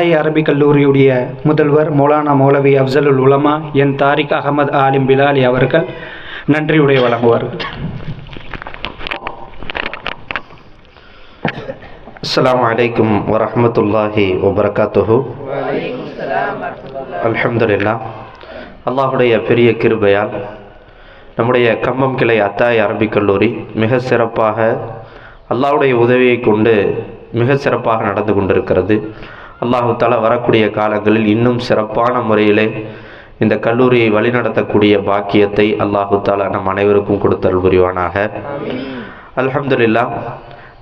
அத்தாய் Arabic கல்லூரியுடைய முதல்வர் மௌலானா மௌலவி அப்சலுல் உலமா என் தாரிக் அகமது ஆலிம் பிலாலி அவர்கள் நன்றியுடைய வழங்குவார்கள் அஸ்லாம் வலைக்கும் வரமத்துல்லாஹி வபரகாத்துஹு. அலமதுல்லா அல்லாஹுடைய பெரிய கிருபையால் நம்முடைய கம்பம் கிளை அத்தாய் அரபிக் கல்லூரி மிக சிறப்பாக அல்லாஹுடைய உதவியை கொண்டு மிக சிறப்பாக நடந்து கொண்டிருக்கிறது. அல்லாஹு தாலா வரக்கூடிய காலங்களில் இன்னும் சிறப்பான முறையிலே இந்த கல்லூரியை வழிநடத்தக்கூடிய பாக்கியத்தை அல்லாஹு தாலா நம் அனைவருக்கும் கொடுத்தல் புரிவானாக. அலமதுல்லா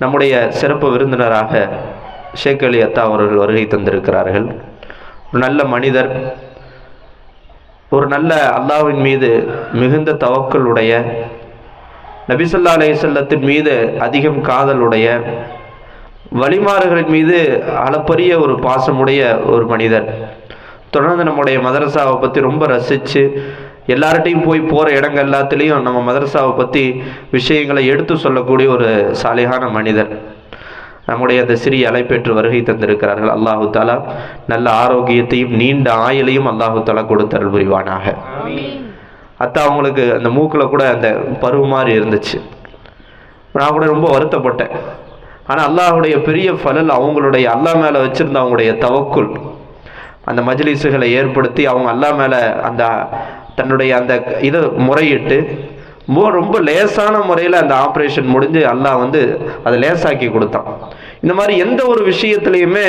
நம்முடைய சிறப்பு விருந்தினராக ஷேக் அலி அத்தா அவர்கள் வருகை தந்திருக்கிறார்கள். ஒரு நல்ல மனிதர் ஒரு நல்ல அல்லாவின் மீது மிகுந்த தவக்கலுடைய நபிசல்லா அலைஹிஸ்ஸல்லத்தின் மீது அதிகம் காதலுடைய வழிமாறுகளின் மீது அளப்பரிய ஒரு பாசமுடைய ஒரு மனிதர். தொடர்ந்து நம்முடைய மதரசாவை பற்றி ரொம்ப ரசித்து எல்லார்ட்டையும் போய் போகிற இடங்கள் எல்லாத்துலேயும் நம்ம மதரசாவை பற்றி விஷயங்களை எடுத்து சொல்லக்கூடிய ஒரு சாலிகான மனிதர். நம்முடைய அந்த சிறிய அலைப்பெற்று வருகை தந்திருக்கிறார்கள். அல்லாஹு தாலா நல்ல ஆரோக்கியத்தையும் நீண்ட ஆயுளையும் அல்லாஹு தாலா கொடுத்தருள் புரிவானாக. அத்தா அவங்களுக்கு அந்த மூக்கில் கூட அந்த பருவ மாதிரி இருந்துச்சு. நான் கூட ரொம்ப வருத்தப்பட்டேன். ஆனால் அல்லாஹுடைய பெரிய ஃபலல் அவங்களுடைய அல்லாஹ் மேலே வச்சுருந்த அவங்களுடைய தவக்குள் அந்த மஜ்லிஸுகளை ஏற்படுத்தி அவங்க அல்லா மேலே அந்த தன்னுடைய அந்த இதை முறையிட்டு ரொம்ப லேசான முறையில் அந்த ஆப்ரேஷன் முடிஞ்சு அல்லாஹ் வந்து அதை லேசாக்கி கொடுத்தான். இந்த மாதிரி எந்த ஒரு விஷயத்துலையுமே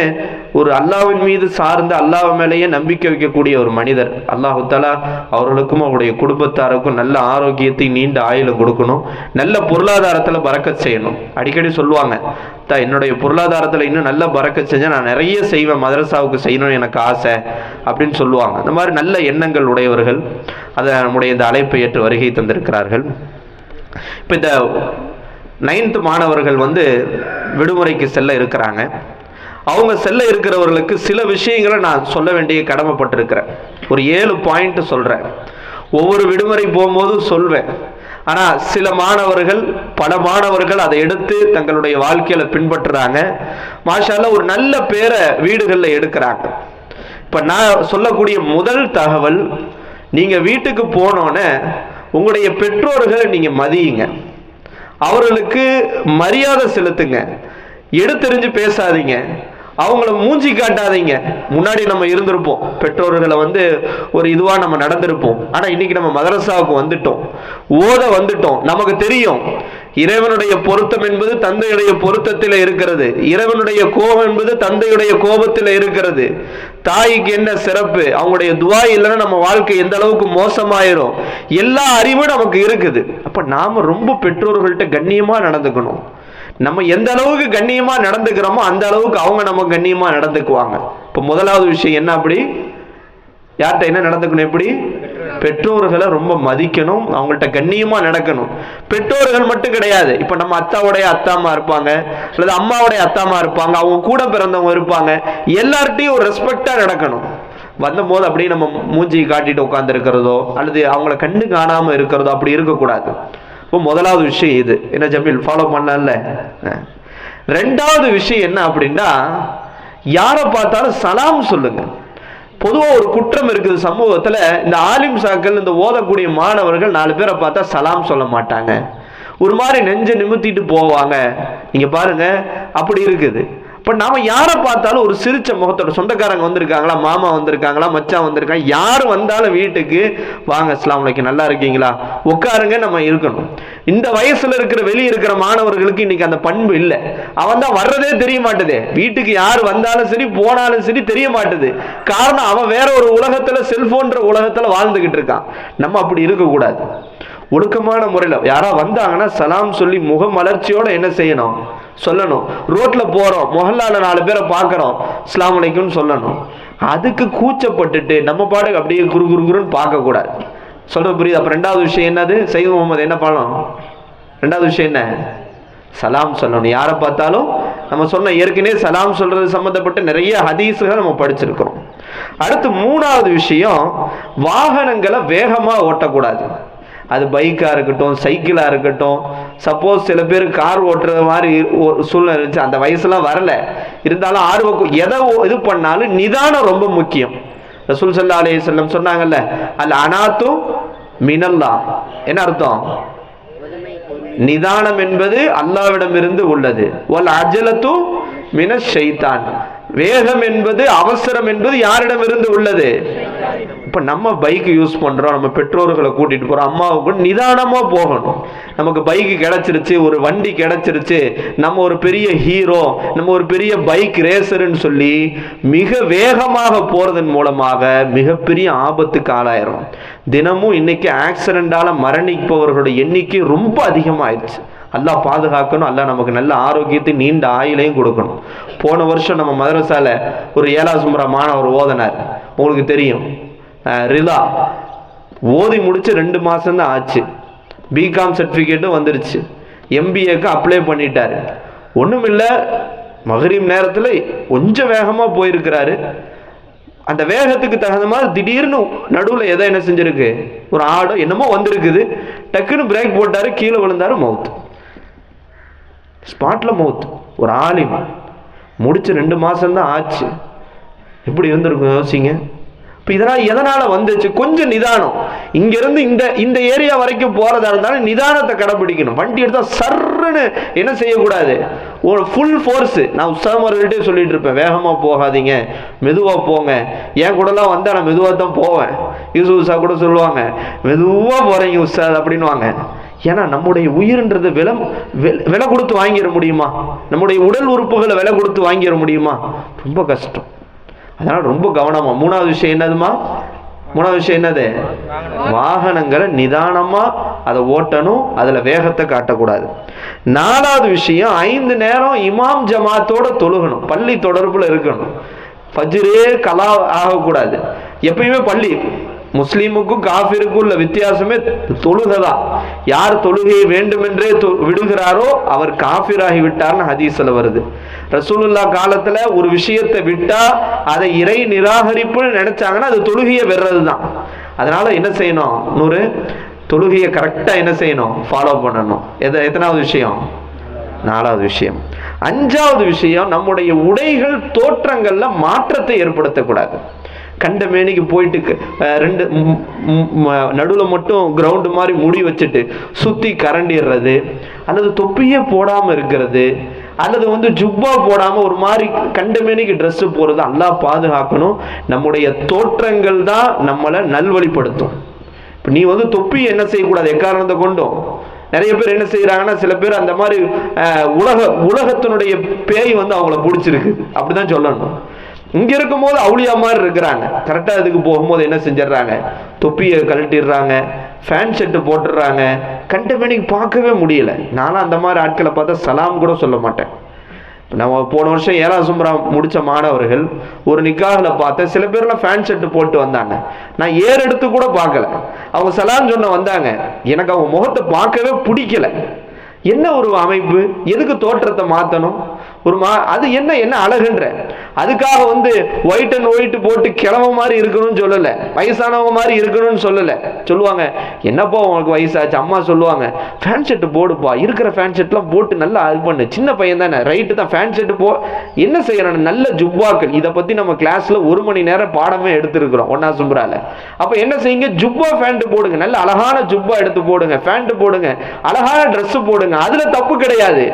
ஒரு அல்லாஹ்வின் மீது சார்ந்து அல்லாஹ் மேலேயே நம்பிக்கை வைக்கக்கூடிய ஒரு மனிதர். அல்லாஹு தாலா அவர்களுக்கும் அவருடைய குடும்பத்தாருக்கும் நல்ல ஆரோக்கியத்தை நீண்ட ஆயுளும் கொடுக்கணும். நல்ல பொருளாதாரத்தில் பறக்க செய்யணும். அடிக்கடி சொல்லுவாங்க தா என்னுடைய பொருளாதாரத்தில் இன்னும் நல்ல பறக்க செஞ்சால் நான் நிறைய செய்வேன் மதரசாவுக்கு செய்யணும்னு எனக்கு ஆசை அப்படின்னு சொல்லுவாங்க. இந்த மாதிரி நல்ல எண்ணங்கள் உடையவர்கள் அதை நம்முடைய இந்த அழைப்பை ஏற்று வருகை தந்திருக்கிறார்கள். இப்போ இந்த நைன்த் மாணவர்கள் வந்து விடுமுறைக்கு செல்ல இருக்கிறாங்க. அவங்க செல்ல இருக்கிறவர்களுக்கு சில விஷயங்களை நான் சொல்ல வேண்டிய கடமைப்பட்டிருக்கிறேன். ஒரு ஏழு பாயிண்ட் சொல்கிறேன் ஒவ்வொரு விடுமுறை போகும்போதும் சொல்வேன். ஆனால் சில மாணவர்கள் பல மாணவர்கள் அதை எடுத்து தங்களுடைய வாழ்க்கையில் பின்பற்றுறாங்க. மாஷால ஒரு நல்ல பேரை வீடுகளில் எடுக்கிறாங்க. இப்போ நான் சொல்லக்கூடிய முதல் தகவல் நீங்கள் வீட்டுக்கு போனோன்னே உங்களுடைய பெற்றோர்களை நீங்கள் மதியுங்க. அவர்களுக்கு மரியாதை செலுத்துங்க. எடுத்தெறிஞ்சு பேசாதீங்க. அவங்கள மூஞ்சி காட்டாதீங்க. முன்னாடி நம்ம இருந்திருப்போம். பெற்றோர்களை வந்து ஒரு இதுவா நம்ம நடந்திருப்போம். ஆனா இன்னைக்கு நம்ம மதரசாவுக்கு வந்துட்டோம். ஓத வந்துட்டோம். நமக்கு தெரியும். இறைவனுடைய பொருத்தம் என்பது தந்தையுடைய பொருத்தத்தில் இருக்கிறது. இறைவனுடைய கோபம் என்பது தந்தையுடைய கோபத்தில் இருக்கிறது. தாய்க்கு என்ன சிறப்பு? அவங்களுடைய துவா இல்லைன்னா நம்ம வாழ்க்கை எந்த அளவுக்கு மோசமாயிரும்? எல்லா அறிவும் நமக்கு இருக்குது. அப்ப நாம ரொம்ப பெற்றோர்கள்ட்ட கண்ணியமா நடந்துக்கணும். நம்ம எந்த அளவுக்கு கண்ணியமா நடந்துக்கிறோமோ அந்த அளவுக்கு அவங்க நம்ம கண்ணியமா நடந்துக்குவாங்க. இப்போ முதலாவது விஷயம் என்ன அப்படி? யார்கிட்ட என்ன நடந்துக்கணும் எப்படி? பெற்றோர்களை ரொம்ப மதிக்கணும் அவங்கள்ட்ட கண்ணியமா நடக்கணும். பெற்றோர்கள் மட்டும் கிடையாது. இப்ப நம்ம அத்தாவுடைய அத்தாமா இருப்பாங்க அல்லது அம்மாவுடைய அத்தாமா இருப்பாங்க அவங்க கூட பிறந்தவங்க இருப்பாங்க எல்லார்ட்டையும் ஒரு ரெஸ்பெக்டா நடக்கணும். வந்தபோது அப்படியே நம்ம மூஞ்சி காட்டிட்டு உட்கார்ந்து இருக்கிறதோ அல்லது அவங்கள கண்டு காணாம இருக்கிறதோ அப்படி இருக்கக்கூடாது. இப்போ முதலாவது விஷயம் இது. என்ன ஜமீல் ஃபாலோ பண்ணல ரெண்டாவது விஷயம் என்ன அப்படின்னா யாரை பார்த்தாலும் சலாம் சொல்லுங்க. பொதுவாக ஒரு குற்றம் இருக்குது சமூகத்தில் இந்த ஆலிம் சாக்கள் இந்த ஓதக்கூடிய மாணவர்கள் நாலு பேரை பார்த்தா சலாம் சொல்ல மாட்டாங்க. ஒரு மாதிரி நெஞ்சை நிமித்திட்டு போவாங்க. நீங்கள் பாருங்க அப்படி இருக்குது. இப்போ நாம் யாரை பார்த்தாலும் ஒரு சிரிச்ச முகத்தோட சொந்தக்காரங்க வந்திருக்காங்களா மாமா வந்திருக்காங்களா மச்சான் வந்திருக்காங்க யார் வந்தாலும் வீட்டுக்கு வாங்க அஸ்லாம் வலைக்கும் நல்லா இருக்கீங்களா? உட்காருங்க நம்ம இருக்கணும். இந்த வயசில் இருக்கிற வெளியே இருக்கிற மாணவர்களுக்கு இன்னைக்கு அந்த பண்பு இல்லை. அவன் தான் வர்றதே தெரிய மாட்டுது. வீட்டுக்கு யார் வந்தாலும் சரி போனாலும் சரி தெரிய மாட்டுது. காரணம் அவன் வேற ஒரு உலகத்தில் செல்ஃபோன்ற உலகத்தில் வாழ்ந்துக்கிட்டு இருக்கான். நம்ம அப்படி இருக்கக்கூடாது. ஒழுக்கமான முறையில் யாரா வந்தாங்கன்னா சலாம் சொல்லி முக மலர்ச்சியோட என்ன செய்யணும்? சொல்லணும். ரோட்ல போறோம். மொஹல்லால நாலு பேரை பார்க்குறோம். இஸ்லாம் அலைக்கும்னு சொல்லணும். அதுக்கு கூச்சப்பட்டுட்டு நம்ம பாடு அப்படியே குரு குரு குருன்னு பார்க்கக்கூடாது. சொல்ற புரியுது? அப்போ ரெண்டாவது விஷயம் என்னது? சைது முகமது என்ன பண்ணணும்? ரெண்டாவது விஷயம் என்ன? சலாம் சொல்லணும். யாரை பார்த்தாலும் நம்ம சொன்ன ஏற்கனவே சலாம் சொல்றது சம்மந்தப்பட்ட நிறைய ஹதீஸுகள் நம்ம படிச்சிருக்கிறோம். அடுத்து மூணாவது விஷயம் வாகனங்களை வேகமாக ஓட்டக்கூடாது. அது பைக்காக இருக்கட்டும் சைக்கிளாக இருக்கட்டும். சப்போஸ் சில பேர் கார் ஓட்டுறது மாதிரி ஒரு சூழ்நிலை இருந்துச்சு. அந்த வயசுலாம் வரல. இருந்தாலும் ஆர்வம் எதை இது பண்ணாலும் நிதானம் ரொம்ப முக்கியம். ரசூல் சல்லா அலைஹி செல்லம் சொன்னாங்கல்ல அல்ல அனாத்தும் மினல்லா. என்ன அர்த்தம்? நிதானம் என்பது அல்லாவிடமிருந்து உள்ளது. ஒல் அஜலத்தும் மின ஷைத்தான். வேகம் என்பது அவசரம் என்பது யாரிடமிருந்து உள்ளது? இப்போ நம்ம பைக்கு யூஸ் பண்ணுறோம் நம்ம பெற்றோர்களை கூட்டிகிட்டு போகிறோம் அம்மாவுக்கு நிதானமாக போகணும். நமக்கு பைக்கு கிடச்சிருச்சு ஒரு வண்டி கிடச்சிருச்சு நம்ம ஒரு பெரிய ஹீரோ நம்ம ஒரு பெரிய பைக் ரேசருன்னு சொல்லி மிக வேகமாக போகிறதன் மூலமாக மிகப்பெரிய ஆபத்துக்கு ஆளாயிரும் தினமும் இன்னைக்கு ஆக்சிடென்டால மரணிப்பவர்களுடைய எண்ணிக்கை ரொம்ப அதிகமாகிடுச்சு நல்லா பாதுகாக்கணும் அல்லாஹ் நமக்கு நல்ல ஆரோக்கியத்தை நீண்ட ஆயுளையும் கொடுக்கணும். போன வருஷம் நம்ம மதரசால ஒரு ஏழா சுமரா மாணவர் ஓதனார். உங்களுக்கு தெரியும். ரிலா ஓதி முடிச்சு ரெண்டு மாதம் தான் ஆச்சு பிகாம் சர்டிஃபிகேட்டும் வந்துருச்சு. எம்பிஏக்கு அப்ளை பண்ணிட்டாரு. ஒண்ணுமில்ல மகரீம் நேரத்தில் கொஞ்சம் வேகமாக போயிருக்கிறாரு. அந்த வேகத்துக்கு தகுந்த மாதிரி திடீர்னு நடுவில் எதை என்ன செஞ்சிருக்கு? ஒரு ஆடோ என்னமோ வந்திருக்குது. டக்குன்னு பிரேக் போட்டார் கீழே விழுந்தாரு மவுத் ஸ்பாட்டில் மவுத் ஒரு ஆலிம். முடிச்சு ரெண்டு மாசம் தான் ஆச்சு. எப்படி இருந்திருக்கும் யோசிங்க. இப்போ இதெல்லாம் எதனால் வந்துச்சு? கொஞ்சம் நிதானம். இங்கேருந்து இந்த இந்த ஏரியா வரைக்கும் போகிறதா இருந்தாலும் நிதானத்தை கடைப்பிடிக்கணும் வண்டி எடுத்தால் சர்ன்னு என்ன செய்யக்கூடாது? ஒரு ஃபுல் ஃபோர்ஸு நான் உற்சாகமார்கள்ட்டே சொல்லிட்டு இருப்பேன். வேகமாக போகாதீங்க. மெதுவாக போங்க. என் கூடலாம் வந்தால் நான் மெதுவாக தான் போவேன். யூசு உஷா கூட சொல்லுவாங்க மெதுவாக போகிறீங்க உஸ்தாத் அப்படின்னுவாங்க. ஏன்னா நம்முடைய உயிர்ன்றது விலம் விலை- விலை கொடுத்து வாங்கிட முடியுமா? நம்முடைய உடல் உறுப்புகளை விலை கொடுத்து வாங்கிட முடியுமா? ரொம்ப கஷ்டம். அதனால ரொம்ப கவனமா. மூணாவது விஷயம் என்னதுமா? மூணாவது விஷயம் என்னது? வாகனங்களை நிதானமா அதை ஓட்டணும் அதுல வேகத்தை காட்டக்கூடாது. நாலாவது விஷயம் ஐந்து நேரம் இமாம் ஜமாத்தோட தொழுகணும். பள்ளி தொடர்புல இருக்கணும். ஃபஜ்ரே கலா ஆகக்கூடாது. எப்பயுமே பள்ளி முஸ்லீமுக்கும் காஃபிருக்கும் உள்ள வித்தியாசமே தொழுகைதான். யார் தொழுகையை வேண்டுமென்றே தொ- விடுகிறாரோ அவர் காஃபிராகி விட்டார்னு ஹதீஸ்ல வருது. ரசூலுல்லா காலத்துல ஒரு விஷயத்தை விட்டா அதை இறை நிராகரிப்புன்னு நினைச்சாங்கன்னா அது தொழுகையை வெறது தான் அதனால என்ன செய்யணும் நூறு? தொழுகையை கரெக்டா என்ன செய்யணும்? ஃபாலோ பண்ணணும். எது எத்தனாவது விஷயம்? நாலாவது விஷயம். அஞ்சாவது விஷயம் நம்முடைய உடைகள் தோற்றங்கள்ல மாற்றத்தை ஏற்படுத்தக்கூடாது. கண்ட மேனிக்கு போயிட்டு ரெண்டு நடுவில் மட்டும் கிரவுண்டு மாதிரி முடி வச்சுட்டு சுற்றி கரண்டிடுறது அல்லது தொப்பியே போடாமல் இருக்கிறது அல்லது வந்து ஜுப்பா போடாமல் ஒரு மாதிரி கண்டமேனிக்கு ட்ரெஸ்ஸு போகிறது நல்லா பாதுகாக்கணும். நம்முடைய தோற்றங்கள் தான் நம்மளை நல்வழிப்படுத்தும். இப்போ நீ வந்து தொப்பி என்ன செய்யக்கூடாது? எக்காரணத்தை கொண்டும்? நிறைய பேர் என்ன செய்யறாங்கன்னா சில பேர் அந்த மாதிரி உலக உலகத்தினுடைய பேய் வந்து அவங்கள பிடிச்சிருக்கு. அப்படிதான் சொல்லணும். இங்க இருக்கும்போது அவுளியா மாதிரி இருக்கிறாங்க. கரெக்டா இதுக்கு போகும்போது என்ன செஞ்சிடறாங்க? தொப்பியை கழட்டிடுறாங்க. ஃபேன் செட்டு போட்டுடுறாங்க. கண்டமேனிக்கு பார்க்கவே முடியல. நானும் அந்த மாதிரி ஆட்களை பார்த்தா சலாம் கூட சொல்ல மாட்டேன். நம்ம போன வருஷம் ஏழாம் சும்ரா முடித்த மாணவர்கள் ஒரு நிக்காகில் பார்த்த சில பேர்லாம் ஃபேன் ஷர்ட் போட்டு வந்தாங்க. நான் ஏர் எடுத்து கூட பார்க்கல. அவங்க சலான் சொன்ன வந்தாங்க எனக்கு அவங்க முகத்தை பார்க்கவே பிடிக்கல. என்ன ஒரு அமைப்பு? எதுக்கு தோற்றத்தை மாற்றணும் ஒரு மா அது என்ன என்ன அழகுன்ற? அதுக்காக வந்து ஒயிட் அண்ட் ஒயிட் போட்டு கிளம்ப மாதிரி இருக்கணும்னு சொல்லல. வயசானவங்க மாதிரி இருக்கணும்னு சொல்லல. சொல்லுவாங்க என்னப்பா உனக்கு வயசாச்சு? அம்மா சொல்லுவாங்க ஃபேன் ஷர்ட் போடுப்பா. இருக்கிற ஃபேன் ஷர்ட்லாம் போட்டு நல்லா இது பண்ணு. சின்ன பையன் தானே. ரைட்டு தான். ஃபேன் ஷர்ட் போ என்ன செய்யறான? நல்ல ஜுப்பாக்கள். இதை பத்தி நம்ம கிளாஸ்ல ஒரு மணி நேரம் பாடமே எடுத்துருக்குறோம். ஒன்னா சும்பரால அப்ப என்ன செய்யுங்க? ஜுப்பா ஃபேண்ட் போடுங்க. நல்ல அழகான ஜுப்பா எடுத்து போடுங்க. ஃபேண்ட் போடுங்க. அழகான ட்ரெஸ் போடுங்க. அதுல தப்பு கிடையாது.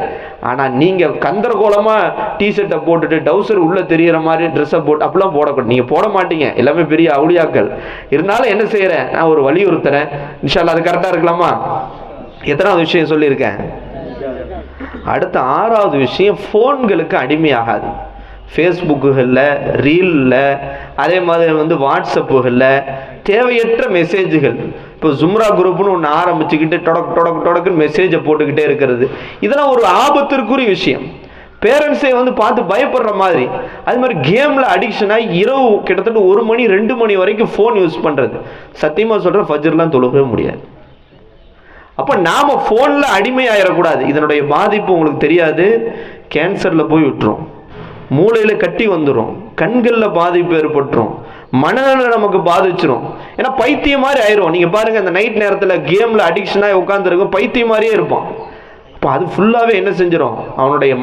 ஆனால் நீங்கள் கந்தரகோலமாக டிஷர்ட்டை போட்டுட்டு டவுசர் உள்ளே தெரிகிற மாதிரி ட்ரெஸ்ஸை போட்டு அப்படிலாம் போடக்கூடாது. நீங்கள் போட மாட்டீங்க. எல்லாமே பெரிய அவுளியாக்கள். இருந்தாலும் என்ன செய்கிறேன் நான் ஒரு வலியுறுத்துறேன். இன்ஷால்லா அது கரெக்டாக இருக்கலாமா? எத்தனாவது விஷயம் சொல்லியிருக்கேன்? அடுத்த ஆறாவது விஷயம் ஃபோன்களுக்கு அடிமையாகாது. ஃபேஸ்புக்குகளில் ரீலில் அதே மாதிரி வந்து வாட்ஸ்அப்புகளில் தேவையற்ற மெசேஜுகள் இப்போ ஜும்ரா குரூப்னு ஒன்று ஆரம்பிச்சுக்கிட்டு டொடக் டொடக் டொடக்குன்னு மெசேஜை போட்டுக்கிட்டே இருக்கிறது. இதெல்லாம் ஒரு ஆபத்திற்குரிய விஷயம். பேரண்ட்ஸே வந்து பார்த்து பயப்படுற மாதிரி. அது மாதிரி கேமில் அடிக்ஷனாக இரவு கிட்டத்தட்ட ஒரு மணி ரெண்டு மணி வரைக்கும் ஃபோன் யூஸ் பண்ணுறது சத்தியமாக சொல்கிற ஃபஜர்லாம் தொழுகவே முடியாது. அப்போ நாம் ஃபோனில் அடிமையாயிடக்கூடாது இதனுடைய பாதிப்பு உங்களுக்கு தெரியாது. கேன்சரில் போய் விட்டுரும். மூளையில கட்டி வந்துடும் கண்கள்ல பாதிப்பு ஏற்பட்டுரும். மனநலம் நமக்கு பாதிச்சிரும். ஏன்னா பைத்தியம் மாதிரி ஆயிரும். நீங்க பாருங்க அந்த நைட் நேரத்துல கேம்ல அடிக்ஷனா உட்காந்துருக்கும் பைத்தியம் மாதிரியே இருப்பான். இப்போ அது ஃபுல்லாகவே என்ன செஞ்சிடும் அவனுடைய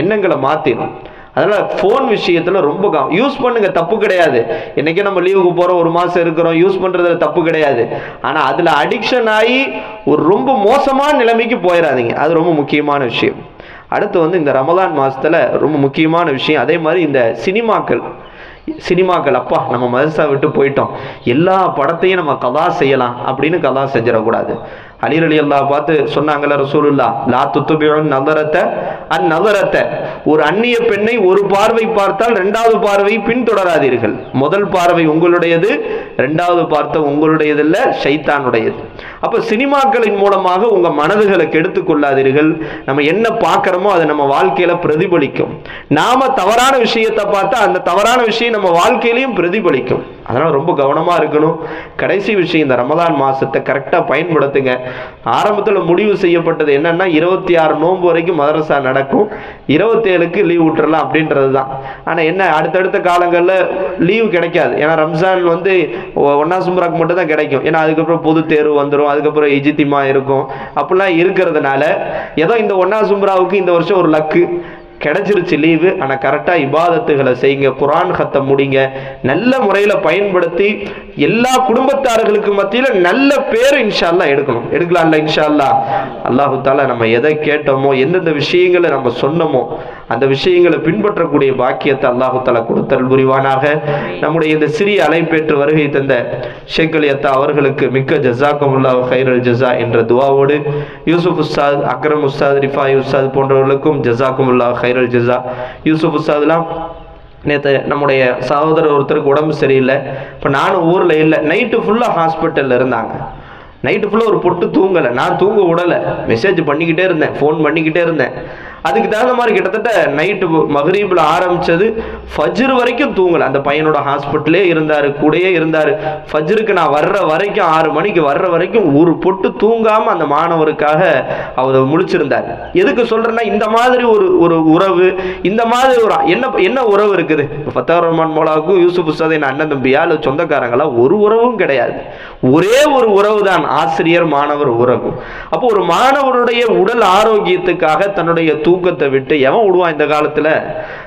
எண்ணங்களை மாற்றிடும் அதனால் ஃபோன் விஷயத்தில் ரொம்ப கம் யூஸ் பண்ணுங்க தப்பு கிடையாது. என்றைக்கே நம்ம லீவுக்கு போகிறோம் ஒரு மாதம் இருக்கிறோம் யூஸ் பண்ணுறதுல தப்பு கிடையாது. ஆனால் அதில் அடிக்ஷன் ஆகி ஒரு ரொம்ப மோசமான நிலைமைக்கு போயிடாதீங்க அது ரொம்ப முக்கியமான விஷயம். அடுத்து வந்து இந்த ரமலான் மாதத்தில் ரொம்ப முக்கியமான விஷயம். அதே மாதிரி இந்த சினிமாக்கள் சினிமாக்கள் அப்பா நம்ம மதரசா விட்டு போயிட்டோம். எல்லா படத்தையும் நம்ம கதா செய்யலாம் அப்படின்னு கதா செஞ்சிடக்கூடாது. அலிரலி அல்லா பார்த்து சொன்னாங்கல்ல ரசூலுல்லா லா துத்துபியோன் நலரத்தை அந்நலரத்தை ஒரு அந்நிய பெண்ணை ஒரு பார்வை பார்த்தால் ரெண்டாவது பார்வை பின்தொடராதீர்கள் முதல் பார்வை உங்களுடையது ரெண்டாவது பார்த்த உங்களுடையதில்ல சைத்தானுடையது அப்போ சினிமாக்களின் மூலமாக உங்க மனதுகளை கெடுத்து கொள்ளாதீர்கள். நம்ம என்ன பார்க்குறோமோ அதை நம்ம வாழ்க்கையில பிரதிபலிக்கும். நாம தவறான விஷயத்தை பார்த்தா அந்த தவறான விஷயம் நம்ம வாழ்க்கையிலையும் பிரதிபலிக்கும். அதனால ரொம்ப கவனமா இருக்கணும். கடைசி விஷயம் இந்த ரமதான் மாசத்தை கரெக்டா பயன்படுத்துங்க. ஆரம்பத்துல முடிவு செய்யப்பட்டது என்னன்னா இருபத்தி ஆறு நோன்பு வரைக்கும் மதரசா நடக்கும். இருபத்தேழுக்கு லீவ் விட்டுறலாம் அப்படின்றது தான் ஆனா என்ன அடுத்தடுத்த காலங்களில் லீவு கிடைக்காது. ஏன்னா ரம்ஜான் வந்து ஒன்னா ஒண்ணா மட்டும் தான் கிடைக்கும். ஏன்னா அதுக்கப்புறம் பொது தேர்வு வந்துடும் அதுக்கப்புறம் இஜித்திமா இருக்கும். அப்படிலாம் இருக்கிறதுனால ஏதோ இந்த ஒன்னா சும்ராவுக்கு இந்த வருஷம் ஒரு லக்கு. கிடைச்சிருச்சு லீவு ஆனால் கரெக்டாக இபாதத்துகளை செய்யுங்க. குரான் ஹத்தை முடிங்க. நல்ல முறையில் பயன்படுத்தி எல்லா குடும்பத்தார்களுக்கு மத்தியில் நல்ல பேர் இன்ஷால்லா எடுக்கணும். எடுக்கலாம்ல இன்ஷால்லா அல்லாஹு தாலா நம்ம எதை கேட்டோமோ எந்தெந்த விஷயங்களை நம்ம சொன்னோமோ அந்த விஷயங்களை பின்பற்றக்கூடிய பாக்கியத்தை அல்லாஹு தாலா கொடுத்தல் புரிவானாக. நம்முடைய இந்த சிறிய அலைப்பேற்று வருகை தந்த ஷேக்கலியத்தா அவர்களுக்கு மிக்க ஜஸாக்கமுல்லாஹ் ஹைரல் ஜஸா என்ற துவாவோடு யூசுப் உஸ்தாத் அக்ரம் உஸ்தாத் ரிஃபாய் உஸ்தாத் போன்றவர்களுக்கும் ஜஸாக்குமுல்லா ஹைரல் ஜஸா யூசுப் உஸ்தாத்லாம் நேற்று நம்முடைய சகோதரர் ஒருத்தருக்கு உடம்பு சரியில்லை. இப்போ நானும் ஊரில் இல்லை. நைட்டு ஃபுல்லாக ஹாஸ்பிட்டலில் இருந்தாங்க. நைட்டு ஃபுல்லாக ஒரு பொட்டு தூங்கலை. நான் தூங்க விடலை. மெசேஜ் பண்ணிக்கிட்டே இருந்தேன். ஃபோன் பண்ணிக்கிட்டே இருந்தேன். அதுக்கு தகுந்த மாதிரி கிட்டத்தட்ட நைட்டு மகரீபில் ஆரம்பித்தது ஃபஜ்ரு வரைக்கும் தூங்கலை. அந்த பையனோட ஹாஸ்பிட்டலே இருந்தார் கூடயே இருந்தார். ஃபஜ்ருக்கு நான் வர்ற வரைக்கும் ஆறு மணிக்கு வர்ற வரைக்கும் ஒரு பொட்டு தூங்காமல் அந்த மாணவருக்காக அவர் முழிச்சிருந்தார். எதுக்கு சொல்கிறேன்னா இந்த மாதிரி ஒரு ஒரு உறவு இந்த மாதிரி ஒரு என்ன என்ன உறவு இருக்குது? ஃபத்தார் ரஹ்மான் மோலாவுக்கும் யூசுப் உஸ்தாதின் அண்ணன் தம்பியா இல்லை சொந்தக்காரங்களா? ஒரு உறவும் கிடையாது. ஒரே ஒரு உறவு தான் ஆசிரியர் மாணவர் உறவு. அப்போ ஒரு மாணவருடைய உடல் ஆரோக்கியத்துக்காக தன்னுடைய தூக்கத்தை விட்டு எவன் விடுவான் இந்த காலத்துல?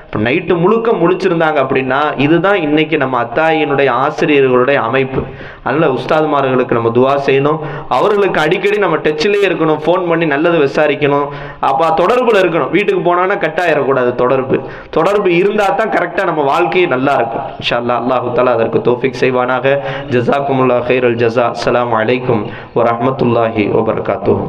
இப்போ நைட்டு முழுக்க முழிச்சிருந்தாங்க அப்படின்னா இதுதான் இன்னைக்கு நம்ம அத்தாயினுடைய ஆசிரியர்களுடைய அமைப்பு. அதனால உஸ்தாதுமார்களுக்கு நம்ம துவா செய்யணும். அவர்களுக்கு அடிக்கடி நம்ம டச்சிலே இருக்கணும் ஃபோன் பண்ணி நல்லது விசாரிக்கணும். அப்போ தொடர்பில் இருக்கணும். வீட்டுக்கு போனோன்னா கட் ஆயிடக்கூடாது தொடர்பு. தொடர்பு இருந்தால் தான் கரெக்டாக நம்ம வாழ்க்கையே நல்லா இருக்கும். இன்ஷா அல்லாஹ் அல்லாஹு தாலா அதற்கு தோஃபிக் செய்வானாக. ஜசாக்குமுல்லா ஹைரல் ஜஸா. அஸ்ஸலாமு அலைக்கும் வரஹ்மத்துல்லாஹி வபரகாத்துஹு